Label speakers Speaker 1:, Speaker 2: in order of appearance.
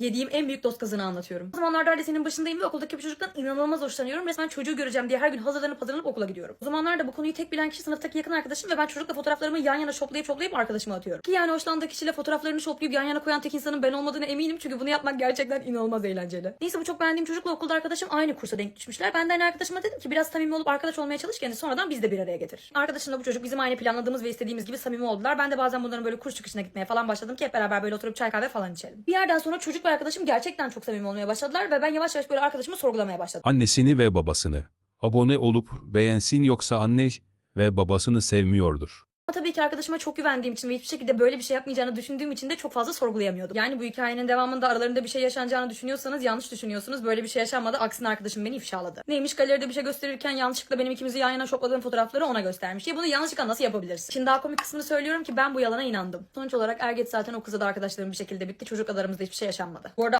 Speaker 1: Yediğim en büyük dost kazını anlatıyorum. O zamanlarda lisenin başındayım ve okuldaki bir çocuktan inanılmaz hoşlanıyorum. Resmen çocuğu göreceğim diye her gün hazırlanıp hazırlanıp okula gidiyorum. O zamanlarda bu konuyu tek bilen kişi sınıftaki yakın arkadaşım ve ben çocukla fotoğraflarımı yan yana şoplayıp şoplayıp arkadaşıma atıyorum. Ki yani hoşlandığı kişiyle fotoğraflarını şoplayıp yan yana koyan tek insanın ben olmadığına eminim çünkü bunu yapmak gerçekten inanılmaz eğlenceli. Neyse bu çok beğendiğim çocukla okulda arkadaşım aynı kursa denk düşmüşler. Ben de aynı arkadaşıma dedim ki biraz samimi olup arkadaş olmaya çalış kendini sonradan biz de bir araya getir. Arkadaşımla bu çocuk bizim aynı planladığımız ve istediğimiz gibi samimi oldular. Ben de bazen bunların böyle kurs çıkışına gitmeye falan başladım ki hep beraber böyle oturup çay kahve falan içelim. Bir yerden sonra çocuk ve arkadaşım gerçekten çok samimi olmaya başladılar ve ben yavaş yavaş böyle arkadaşımı sorgulamaya başladım.
Speaker 2: Annesini ve babasını. Abone olup beğensin yoksa anne ve babasını sevmiyordur.
Speaker 1: Ama tabii ki arkadaşıma çok güvendiğim için ve hiçbir şekilde böyle bir şey yapmayacağını düşündüğüm için de çok fazla sorgulayamıyordum. Yani bu hikayenin devamında aralarında bir şey yaşanacağını düşünüyorsanız yanlış düşünüyorsunuz. Böyle bir şey yaşanmadı. Aksine arkadaşım beni ifşaladı. Neymiş galeride bir şey gösterirken yanlışlıkla benim ikimizi yan yana şopladığım fotoğrafları ona göstermiş. Ya bunu yanlışlıkla nasıl yapabilirsin? Şimdi daha komik kısmını söylüyorum ki ben bu yalana inandım. Sonuç olarak er geç zaten o kızla da arkadaşlarım bir şekilde bitti. Çocuk aramızda hiçbir şey yaşanmadı. Bu arada